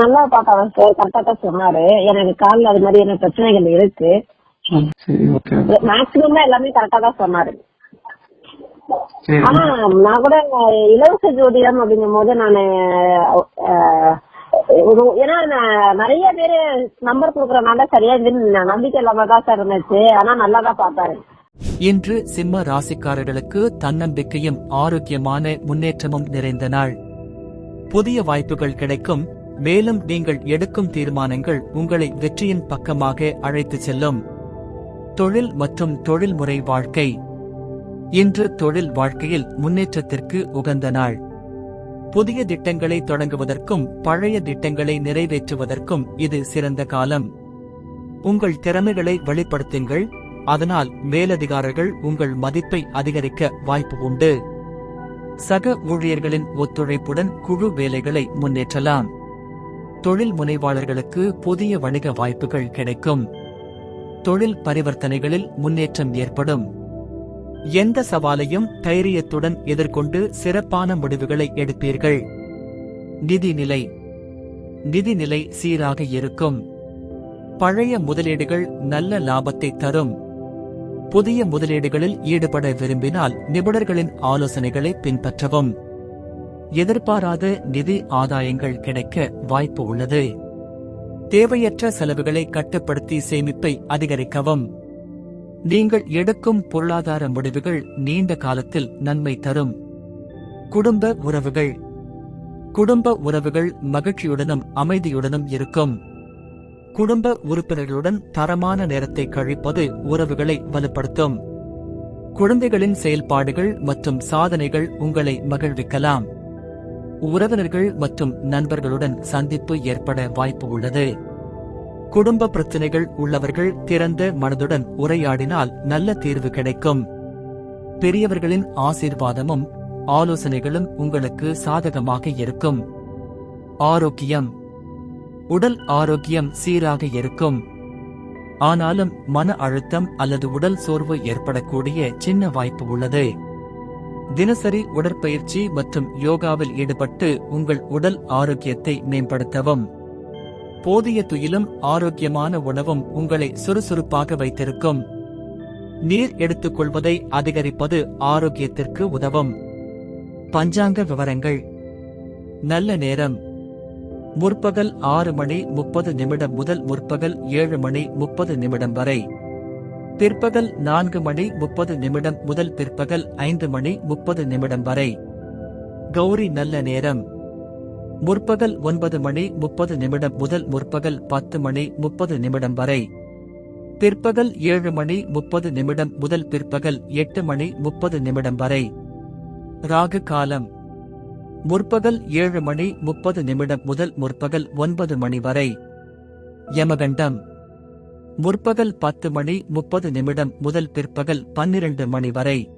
நல்லா பார்த்தாங்க சார் கரெக்டா தான் சொன்னாரு. எனக்கு கால்ல அது மாதிரி என்ன பிரச்சனைகள் இருக்கு. ஆ, சரி ஓகே மேக்சிமம் எல்லாமே கரெக்டா தான் சொன்னாரு. ஆனா நான் கூட இலவச ஜோதிடம் அப்படிங்கும் போது நானு ஏன்னா நான் நிறைய பேரு நம்பர் கொடுக்கறதுனால சரியா இதுன்னு நம்பிக்கை இல்லாம தான் சார் இருந்துச்சு. ஆனா நல்லா தான் பார்த்தாரு. இன்று சிம்ம ராசிக்காரர்களுக்கு தன்னம்பிக்கையும் ஆரோக்கியமான முன்னேற்றமும் நிறைந்த நாள். புதிய வாய்ப்புகள் கிடைக்கும். மேலும் நீங்கள் எடுக்கும் தீர்மானங்கள் உங்களை வெற்றியின் பக்கமாக அழைத்துச் செல்லும். தொழில் மற்றும் தொழில்முறை வாழ்க்கை. இன்று தொழில் வாழ்க்கையில் முன்னேற்றத்திற்கு உகந்த நாள். புதிய திட்டங்களை தொடங்குவதற்கும் பழைய திட்டங்களை நிறைவேற்றுவதற்கும் இது சிறந்த காலம். உங்கள் திறமைகளை வெளிப்படுத்துங்கள் அதனால் மேலதிகாரர்கள் உங்கள் மதிப்பை அதிகரிக்க வாய்ப்பு உண்டு. சக ஊழியர்களின் ஒத்துழைப்புடன் குழு வேலைகளை முன்னேற்றலாம். தொழில் முனைவாளர்களுக்கு புதிய வணிக வாய்ப்புகள் கிடைக்கும். தொழில் பரிவர்த்தனைகளில் முன்னேற்றம் ஏற்படும். எந்த சவாலையும் தைரியத்துடன் எதிர்கொண்டு சிறப்பான முடிவுகளை எடுப்பீர்கள். நிதிநிலை. நிதிநிலை சீராக இருக்கும். பழைய முதலீடுகள் நல்ல லாபத்தை தரும். புதிய முதலீடுகளில் ஈடுபட விரும்பினால் நிபுணர்களின் ஆலோசனைகளை பின்பற்றவும். எதிர்பாராத நிதி ஆதாயங்கள் கிடைக்க வாய்ப்பு உள்ளது. தேவையற்ற செலவுகளை கட்டுப்படுத்தி சேமிப்பை அதிகரிக்கவும். நீங்கள் எடுக்கும் பொருளாதார முடிவுகள் நீண்ட காலத்தில் நன்மை தரும். குடும்ப உறவுகள். குடும்ப உறவுகள் மகிழ்ச்சியுடனும் அமைதியுடனும் இருக்கும். குடும்ப உறுப்பினர்களுடன் தரமான நேரத்தை கழிப்பது உறவுகளை வலுப்படுத்தும். குழந்தைகளின் செயல்பாடுகள் மற்றும் சாதனைகள் உங்களை மகிழ்விக்கலாம். உறவினர்கள் மற்றும் நண்பர்களுடன் சந்திப்பு ஏற்பட வாய்ப்பு உள்ளது. குடும்ப பிரச்சனைகள் உள்ளவர்கள் திறந்த மனதுடன் உரையாடினால் நல்ல தீர்வு கிடைக்கும். பெரியவர்களின் ஆசீர்வாதமும் ஆலோசனைகளும் உங்களுக்கு சாதகமாக இருக்கும். ஆரோக்கியம். உடல் ஆரோக்கியம் சீராக இருக்கும். ஆனாலும் மன அழுத்தம் அல்லது உடல் சோர்வு ஏற்படக்கூடிய சின்ன வாய்ப்பு உள்ளது. தினசரி உடற்பயிற்சி மற்றும் யோகாவில் ஈடுபட்டு உங்கள் உடல் ஆரோக்கியத்தை மேம்படுத்தவும். போதிய துயிலும் ஆரோக்கியமான உணவும் உங்களை சுறுசுறுப்பாக வைத்திருக்கும். நீர் எடுத்துக்கொள்வதை அதிகரிப்பது ஆரோக்கியத்திற்கு உதவும். பஞ்சாங்க விவரங்கள். நல்ல நேரம். முற்பகல் ஆறு மணி முப்பது நிமிடம் முதல் முற்பகல் ஏழு மணி முப்பது நிமிடம் வரை. பிற்பகல் நான்கு மணி முப்பது நிமிடம் முதல் பிற்பகல் ஐந்து மணி முப்பது நிமிடம் வரை. கௌரி நல்ல நேரம். முற்பகல் ஒன்பது மணி முப்பது நிமிடம் முதல் முற்பகல் பத்து மணி முப்பது நிமிடம் வரை. பிற்பகல் ஏழு மணி முப்பது நிமிடம் முதல் பிற்பகல் எட்டு மணி முப்பது நிமிடம் வரை. ராகு காலம். முற்பகல் ஏழு மணி முப்பது நிமிடம் முதல் முற்பகல் ஒன்பது மணி வரை. யமகண்டம். முற்பகல் பத்து மணி முப்பது நிமிடம் முதல் பிற்பகல் பன்னிரண்டு மணி வரை.